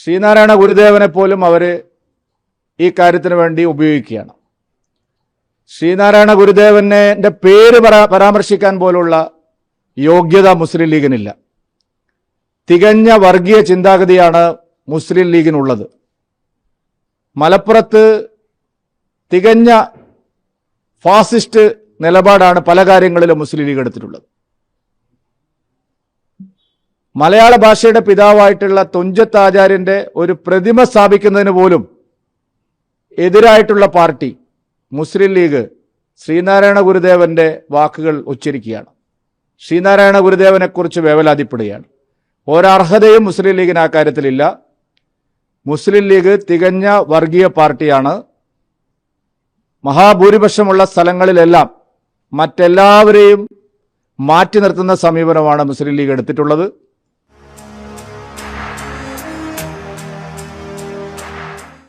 ശ്രീനാരായണ ഗുരുദേവനെ പോലും അവർ ഈ കാര്യത്തിന് വേണ്ടി ഉപയോഗിക്കുകയാണ്. ശ്രീനാരായണ ഗുരുദേവനെ പേര് പരാമർശിക്കാൻ പോലുള്ള യോഗ്യത മുസ്ലിം ലീഗിനില്ല. തികഞ്ഞ വർഗീയ ചിന്താഗതിയാണ് മുസ്ലിം ലീഗിനുള്ളത്. മലപ്പുറത്ത് തികഞ്ഞ ഫാസിസ്റ്റ് നിലപാടാണ് പല കാര്യങ്ങളിലും മുസ്ലിം ലീഗ് എടുത്തിട്ടുള്ളത്. മലയാള ഭാഷയുടെ പിതാവായിട്ടുള്ള തുഞ്ചത്ത് ആചാര്യന്റെ ഒരു പ്രതിമ സ്ഥാപിക്കുന്നതിന് പോലും എതിരായിട്ടുള്ള പാർട്ടി മുസ്ലിം ലീഗ് ശ്രീനാരായണ ഗുരുദേവന്റെ വാക്കുകൾ ഉച്ചരിക്കുകയാണ്. ശ്രീനാരായണ ഗുരുദേവനെക്കുറിച്ച് വേവലാതിപ്പെടുകയാണ്. ഒരർഹതയും മുസ്ലിം ലീഗിന് ആ കാര്യത്തിലില്ല. മുസ്ലിം ലീഗ് തികഞ്ഞ വർഗീയ പാർട്ടിയാണ്. മഹാഭൂരിപക്ഷമുള്ള സ്ഥലങ്ങളിലെല്ലാം മറ്റെല്ലാവരെയും മാറ്റി നിർത്തുന്ന സമീപനമാണ് മുസ്ലിം ലീഗ് എടുത്തിട്ടുള്ളത്.